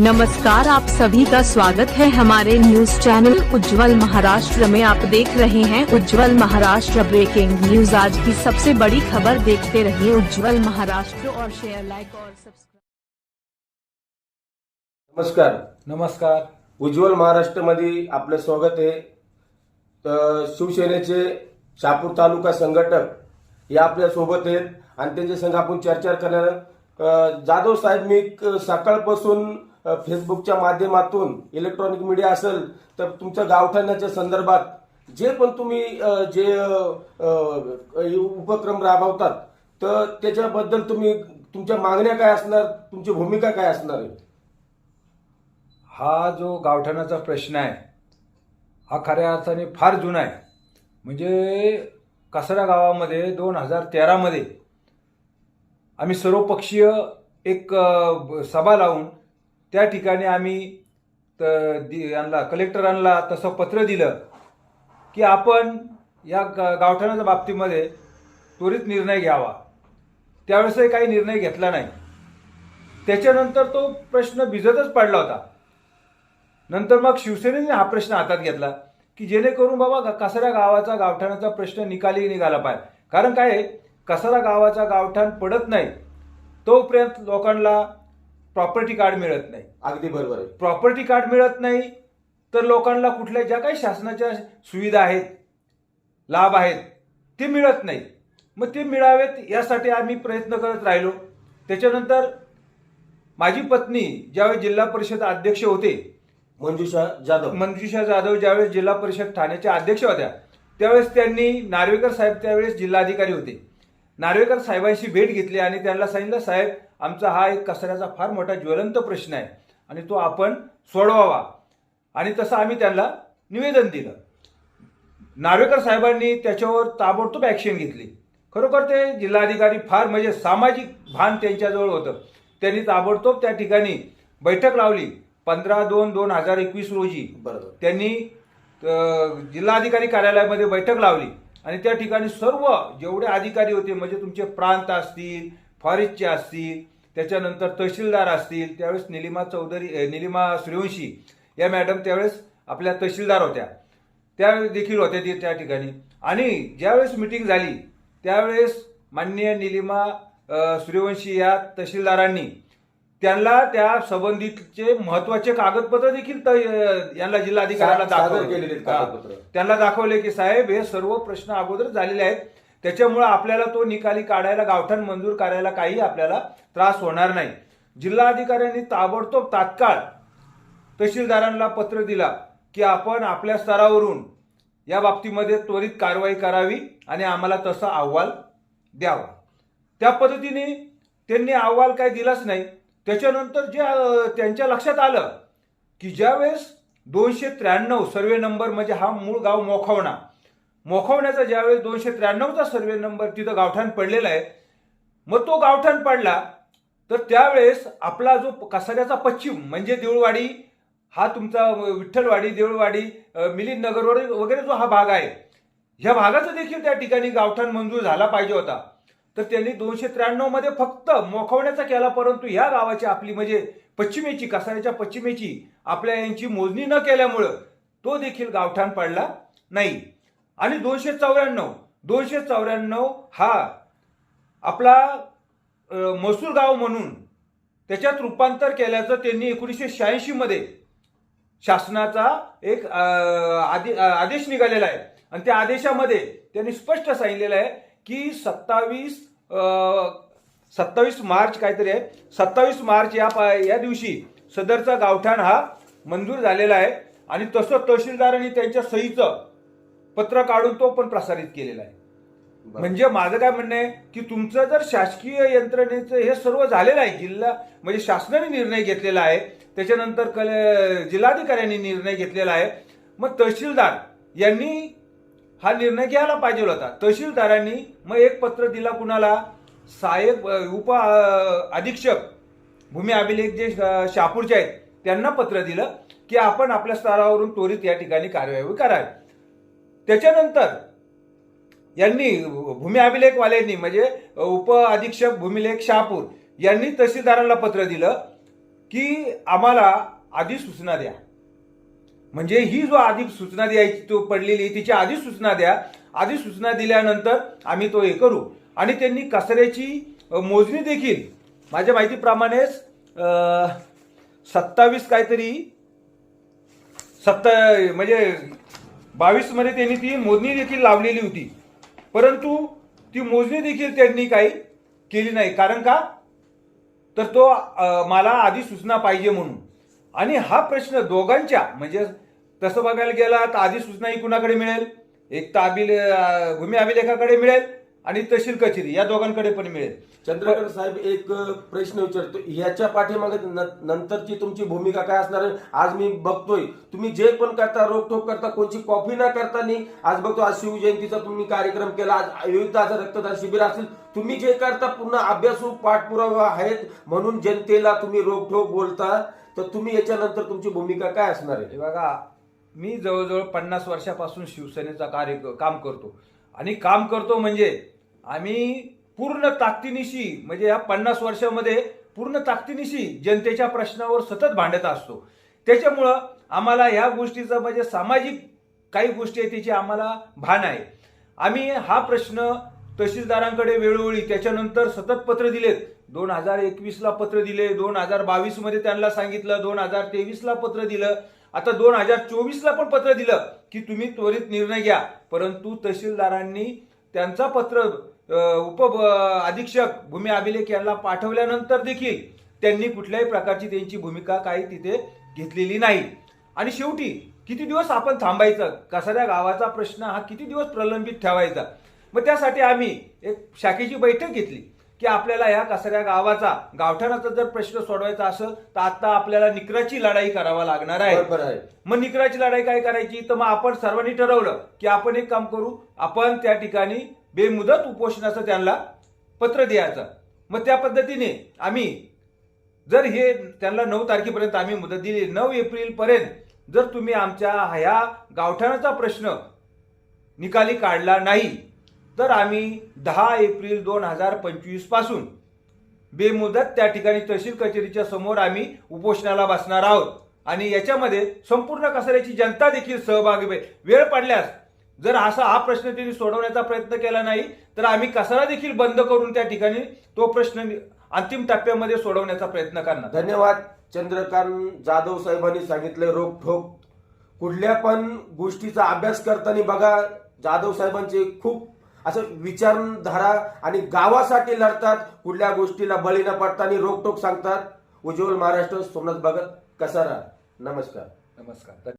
नमस्कार आप सभी का स्वागत है हमारे न्यूज़ चैनल उज्जवल महाराष्ट्र में। आप देख रहे हैं उज्जवल महाराष्ट्र ब्रेकिंग न्यूज़ आज की सबसे बड़ी खबर देखते रहिए उज्जवल महाराष्ट्र और शेयर लाइक और सब्सक्राइब नमस्कार। नमस्कार। उज्ज्वल महाराष्ट्रमध्ये आपलं स्वागत आहे. तर शिवसेनेचे शहापूर तालुका संघटक हे आपल्या सोबत आहेत. आणि त्यांच्या संघ आपण चर्चा करणार अं, जाधव साहेब मी सकाळपासून फेसबुकच्या माध्यमातून इलेक्ट्रॉनिक मीडिया असेल तर तुमच्या गावठाण्याच्या संदर्भात जे पण तुम्ही जे उपक्रम राबवतात तर त्याच्याबद्दल तुम्ही तुमच्या मागण्या काय असणार? तुमची भूमिका काय असणार आहे? हा जो गावठाणाचा प्रश्न आहे हा खऱ्या अर्थाने फार जुना आहे. म्हणजे कसरा गावामध्ये दोन हजार तेरामध्ये आम्ही सर्वपक्षीय एक सभा लावून त्या ठिकाणी आम्ही त- दि- यांना कलेक्टरांना तसं पत्र दिलं की आपण या ग- गावठाणाच्या बाबतीमध्ये त्वरित निर्णय घ्यावा. त्यावेळेसही काही निर्णय घेतला नाही. त्याच्यानंतर तो प्रश्न भिजतच पडला होता. नंतर मग शिवसेनेने हा प्रश्न हातात घेतला की जेणेकरून बाबा ग- गावाचा गावठाणाचा प्रश्न निकाली निघाला पाहिजे. कारण काय आहे, कसारा गावाचा गावठाण पडत नाही तोपर्यंत लोकांना प्रॉपर्टी कार्ड मिळत नाही. अगदी बरोबर आहे. प्रॉपर्टी कार्ड मिळत नाही तर लोकांना कुठल्या ज्या काही शासनाच्या सुविधा आहेत लाभ आहेत ते मिळत नाही. मग ते मिळावेत यासाठी आम्ही प्रयत्न करत राहिलो. त्याच्यानंतर माझी पत्नी ज्यावेळी जिल्हा परिषद अध्यक्ष होते मंजुषा जाधव. मंजुषा जाधव ज्यावेळेस जिल्हा परिषद ठाण्याच्या अध्यक्ष होत्या त्यावेळेस त्यांनी नार्वेकर साहेब त्यावेळेस जिल्हाधिकारी होते. नार्वेकर साहेबांशी भेट घेतली आणि त्यांना सांगितलं साहेब आमचा हा एक कचऱ्याचा फार मोठा ज्वलंत प्रश्न आहे आणि तो आपण सोडवावा. आणि तसं आम्ही त्यांना निवेदन दिलं. नार्वेकर साहेबांनी त्याच्यावर ताबडतोब ॲक्शन घेतली. खरोखर ते जिल्हाधिकारी फार म्हणजे सामाजिक भान त्यांच्याजवळ होतं. त्यांनी ताबडतोब त्या ठिकाणी बैठक लावली. पंधरा दोन दोन हजार एकवीस रोजी बरोबर. त्यांनी जिल्हाधिकारी कार्यालयामध्ये बैठक लावली. आणि त्या ठिकाणी सर्व जेवढे अधिकारी होते म्हणजे तुमचे प्रांत असतील फॉरेस्टचे असतील त्याच्यानंतर तहसीलदार असतील त्यावेळेस निलिमा चौधरी निलिमा सूर्यवंशी या मॅडम त्यावेळेस आपल्या तहसीलदार होत्या. त्या देखील होत्या ती त्या ठिकाणी. आणि ज्यावेळेस मिटिंग झाली त्यावेळेस माननीय निलिमा सूर्यवंशी या तहसीलदारांनी त्यांना त्या संबंधितचे महत्त्वाचे कागदपत्र देखील यांना जिल्हाधिकाऱ्यांना दाखवले. त्यांना दाखवले की साहेब हे सर्व प्रश्न अगोदर झालेले आहेत. त्याच्यामुळे आपल्याला तो निकाली काढायला गावठाण मंजूर करायला काही आपल्याला त्रास होणार नाही. जिल्हाधिकाऱ्यांनी ताबडतोब तात्काळ तहसीलदारांना पत्र दिला की आपण आपल्या स्तरावरून या बाबतीमध्ये त्वरित कारवाई करावी आणि आम्हाला तसा अहवाल द्यावा. त्या पद्धतीने त्यांनी अहवाल काय दिलाच नाही. त्याच्यानंतर जे त्यांच्या लक्षात आलं की ज्यावेळेस दोनशे त्र्याण्णव सर्वे नंबर म्हणजे हा मूळ गाव मोखवणा मोखवण्याचा ज्यावेळेस दोनशे त्र्याण्णवचा सर्वे नंबर तिथं गावठाण पडलेला आहे मग तो गावठाण पडला तर त्यावेळेस आपला जो कसाऱ्याचा पश्चिम म्हणजे देऊळवाडी हा तुमचा विठ्ठलवाडी देऊळवाडी मिलिंद नगर वगैरे जो हा भाग आहे ह्या भागाचं देखील त्या ठिकाणी गावठाण मंजूर झाला पाहिजे होता. तर त्यांनी दोनशे त्र्याण्णवमध्ये फक्त मोखवण्याचा केला परंतु ह्या गावाची आपली म्हणजे पश्चिमेची कसाऱ्याच्या पश्चिमेची आपल्या यांची मोजणी न केल्यामुळं तो देखील गावठाण पडला नाही. आणि दोनशे चौऱ्याण्णव दोनशे चौऱ्याण्णव हा आपला मसूर गाव म्हणून त्याच्यात रूपांतर केल्याचं त्यांनी एकोणीसशे शहाऐंशी मध्ये शासनाचा एक आदे- आदेश निघालेला आहे. आणि त्या आदेशामध्ये त्यांनी स्पष्ट सांगितलेलं आहे की सत्तावीस सत्तावीस मार्च काहीतरी आहे. सत्तावीस मार्च या पा- या दिवशी सदरचा गावठाण हा मंजूर झालेला आहे. आणि तसं तहसीलदारांनी त्यांच्या सहीचं पत्र काढून तो पण प्रसारित केलेला आहे. म्हणजे माझं काय म्हणणं आहे की तुमचं जर शासकीय यंत्रणेचं हे सर्व झालेलं आहे जिल्हा म्हणजे शासनाने निर्णय घेतलेला आहे त्याच्यानंतर कले जिल्हाधिकाऱ्यांनी निर्णय घेतलेला आहे मग तहसीलदार यांनी हा निर्णय घ्यायला पाहिजे होता. तहसीलदारांनी मग एक पत्र दिला कुणाला? सहाय्यक उप अधीक्षक भूमी अभिलेख जे अ, शहापूरचे आहेत त्यांना पत्र दिलं की आपण आपल्या स्तरावरून त्वरित या ठिकाणी कार्यवाही करावी. त्याच्यानंतर यांनी भूमी अभिलेखवाल्यांनी म्हणजे उप अधीक्षक भूमिलेख शहापूर यांनी तहसीलदारांना पत्र दिलं की आम्हाला आधी सूचना द्या. म्हणजे ही जो आधी सूचना द्यायची तो पडलेली तिची आधी सूचना द्या. आधी सूचना दिल्यानंतर आम्ही तो हे करू. आणि त्यांनी कचऱ्याची मोजणी देखील माझ्या माहितीप्रमाणेच सत्तावीस काहीतरी सत्ता म्हणजे बावीसमध्ये त्यांनी ती मोजणी देखील लावलेली होती. परंतु ती मोजणी देखील त्यांनी काही केली नाही. कारण का? तर तो मला आधी सूचना पाहिजे म्हणून. आणि हा प्रश्न दोघांच्या म्हणजे तसं बघायला गेला तर आधी सूचना ही कुणाकडे मिळेल? एक तर अभिले भूमी अभिलेखाकडे मिळेल आणि तहसील कचेरी या दोघांकडे पण मिळेल. चंद्रकांत साहेब एक प्रश्न विचारतो. ह्याच्या पाठीमागे न- नंतरची तुमची भूमिका काय असणार आज मी बघतोय. तुम्ही जे पण करता रोकटोक करता कोणची कॉफी न करताना आज बघतो आज शिवजयंतीचा तुम्ही कार्यक्रम केला आज विविध असं रक्तदान शिबिर असेल तुम्ही जे करता पूर्ण अभ्यासू पाठपुरावा आहेत म्हणून जनतेला तुम्ही रोखोक बोलता तर तुम्ही याच्यानंतर तुमची भूमिका काय असणार आहे? हे बघा मी जवळजवळ पन्नास वर्षापासून शिवसेनेचा कार्य काम करतो. आणि काम करतो म्हणजे आम्ही पूर्ण ताकदीनिशी म्हणजे या पन्नास वर्षामध्ये पूर्ण ताकदीनिशी जनतेच्या प्रश्नावर सतत भांडत असतो. त्याच्यामुळं आम्हाला ह्या गोष्टीचं म्हणजे सामाजिक काही गोष्टी आहेत त्याची आम्हाला भान आहे. आम्ही हा प्रश्न तहसीलदारांकडे वेळोवेळी त्याच्यानंतर सतत पत्र दिलेत. दोन हजार एकवीसला पत्र दिले दोन हजार बावीसमध्ये त्यांना सांगितलं दोन हजार तेवीसला पत्र दिलं. आता दोन हजार चोवीसला पण पत्र दिलं की तुम्ही त्वरित निर्णय घ्या. परंतु तहसीलदारांनी त्यांचा पत्र उप अधीक्षक भूमी अभिलेख यांना पाठवल्यानंतर देखील त्यांनी कुठल्याही प्रकारची त्यांची भूमिका काही तिथे घेतलेली नाही. आणि शेवटी किती दिवस आपण थांबायचं? कसाऱ्या गावाचा प्रश्न हा किती दिवस प्रलंबित ठेवायचा? मग त्यासाठी आम्ही एक शाखेची बैठक घेतली की आपल्याला या कसाऱ्या गावाचा गावठाणाचा जर प्रश्न सोडवायचा असेल तर आता आपल्याला निकराची लढाई करावा लागणार आहे. बरोबर आहे. मग निकराची लढाई काय करायची? तर मग आपण सर्वांनी ठरवलं की आपण एक काम करू आपण त्या ठिकाणी बेमुदत उपोषणाचं त्यांना पत्र द्यायचं. मग त्या पद्धतीने आम्ही जर हे त्यांना नऊ तारखेपर्यंत आम्ही मुदत दिली नऊ एप्रिल पर्यंत जर तुम्ही आमच्या ह्या गावठाणाचा प्रश्न निकाली काढला नाही तर आम्ही दहा एप्रिल दोन हजार पंचवीसपासून बेमुदत त्या ठिकाणी तहसील कचेरीच्या समोर आम्ही उपोषणाला बसणार आहोत. आणि याच्यामध्ये संपूर्ण कसाऱ्याची जनता देखील सहभागी होईल. वेळ पडल्यास जर असा हा प्रश्न त्यांनी सोडवण्याचा प्रयत्न केला नाही तर आम्ही कसारा देखील बंद करून त्या ठिकाणी तो प्रश्न अंतिम टप्प्यामध्ये सोडवण्याचा प्रयत्न करणार. धन्यवाद. चंद्रकांत जाधव साहेबांनी सांगितले रोखोक कुठल्या पण गोष्टीचा अभ्यास करताना बघा जाधव साहेबांचे खूप असं विचारधारा आणि गावासाठी लढतात कुठल्या गोष्टीला बळी न पडताना रोकटोक सांगतात. उज्ज्वल महाराष्ट्र सोमनाथ भगत कसारा नमस्कार. नमस्कार.